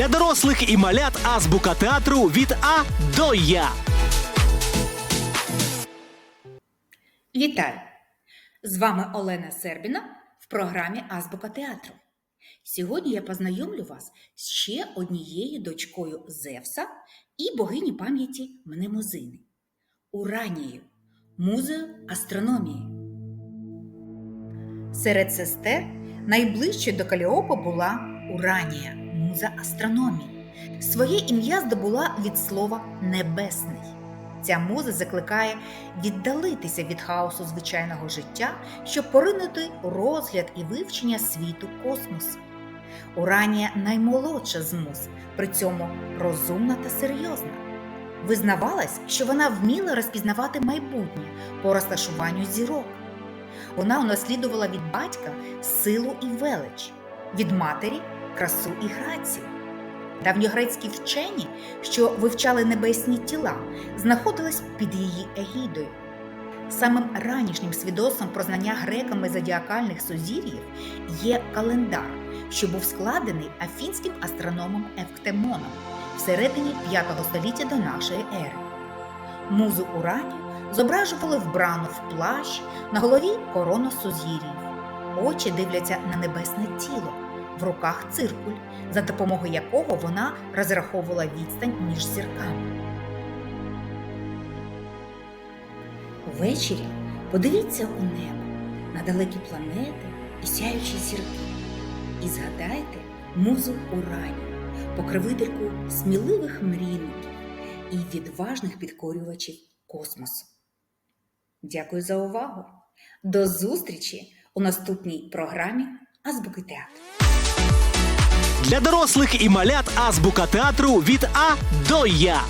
Для дорослих і малят азбука театру від А до Я. Вітаю! З вами Олена Сербіна в програмі Азбука театру. Сьогодні я познайомлю вас з ще однією дочкою Зевса і богині пам'яті Мнемозини Уранією, музею астрономії. Серед сестер найближчою до Каліопа була Уранія, муза астрономії. Своє ім'я здобула від слова небесний. Ця муза закликає віддалитися від хаосу звичайного життя, щоб поринути розгляд і вивчення світу космосу. Уранія наймолодша з муз, при цьому розумна та серйозна. Визнавалась, що вона вміла розпізнавати майбутнє по розташуванню зірок. Вона унаслідувала від батька силу і велич, від матері красу і грацію. Давньогрецькі вчені, що вивчали небесні тіла, знаходились під її егідою. Самим ранішнім свідоцтвом про знання греками зодіакальних сузір'їв є календар, що був складений афінським астрономом Евктемоном в середині 5 століття до нашої ери. Музу Уранію зображували вбрану в плащ, на голові корона сузір'їв. Очі дивляться на небесне тіло, в руках циркуль, за допомогою якого вона розраховувала відстань між зірками. Ввечері подивіться у небо на далекі планети і сяючі зірки. І згадайте музу Урані, покровительку сміливих мрійників і відважних підкорювачів космосу. Дякую за увагу! До зустрічі у наступній програмі Азбуки театру. Для дорослих і малят азбука театру від А до Я.